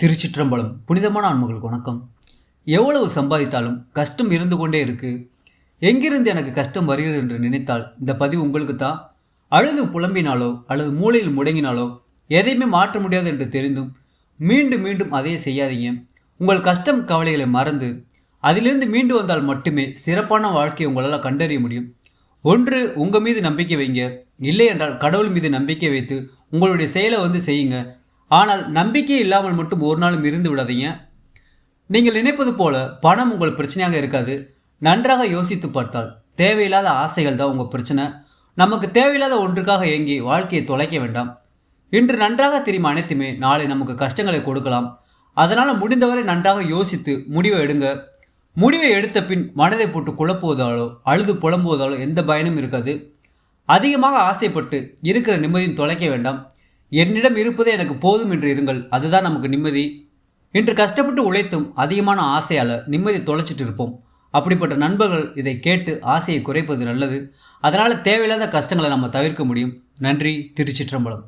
திருச்சிற்றம்பலம். புனிதமான ஆன்மகளுக்கு வணக்கம். எவ்வளவு சம்பாதித்தாலும் கஷ்டம் இருந்து கொண்டே இருக்கு. எங்கிருந்து எனக்கு கஷ்டம் வருகிறது என்று நினைத்தால் இந்த பதிவு உங்களுக்கு தான் அழுது புலம்பினாலோ அல்லது மூளையில் முடங்கினாலோ எதையுமே மாற்ற முடியாது என்று தெரிந்தும் மீண்டும் மீண்டும் அதையே செய்யாதீங்க. உங்கள் கஷ்டம் கவலைகளை மறந்து அதிலிருந்து மீண்டு வந்தால் மட்டுமே சிறப்பான வாழ்க்கையை உங்களால் கண்டறிய முடியும். ஒன்று உங்கள் மீது நம்பிக்கை வைங்க. இல்லை என்றால் கடவுள் மீது நம்பிக்கை வைத்து உங்களுடைய செயலை வந்து செய்யுங்க. ஆனால் நம்பிக்கை இல்லாமல் மட்டும் ஒரு நாளும் இருந்து விடாதீங்க. நீங்கள் நினைப்பது போல பணம் உங்கள் பிரச்சனையாக இருக்காது. நன்றாக யோசித்து பார்த்தால் தேவையில்லாத ஆசைகள் தான் உங்கள் பிரச்சனை. நமக்கு தேவையில்லாத ஒன்றுக்காக ஏங்கி வாழ்க்கையை தொலைக்க வேண்டாம். இன்று நன்றாக தெரியும் அனைத்துமே நாளை நமக்கு கஷ்டங்களை கொடுக்கலாம். அதனால் முடிந்தவரை நன்றாக யோசித்து முடிவை எடுங்க. முடிவை எடுத்த பின் மனதை போட்டு குழப்புவதாலோ அழுது புலம்புவதாலோ எந்த பயனும் இருக்காது. அதிகமாக ஆசைப்பட்டு இருக்கிற நிம்மதியும் தொலைக்க வேண்டாம். என்னிடம் இருப்பதே எனக்கு போதும் என்று இருங்கள். அதுதான் நமக்கு நிம்மதி. இன்று கஷ்டப்பட்டு உழைத்தும் அதிகமான ஆசையால் நிம்மதி தொலைச்சிட்டு இருப்போம். அப்படிப்பட்ட நண்பர்கள் இதை கேட்டு ஆசையை குறைப்பது நல்லது. அதனால் தேவையில்லாத கஷ்டங்களை நம்ம தவிர்க்க முடியும். நன்றி திருச்சிற்றம்பலம்.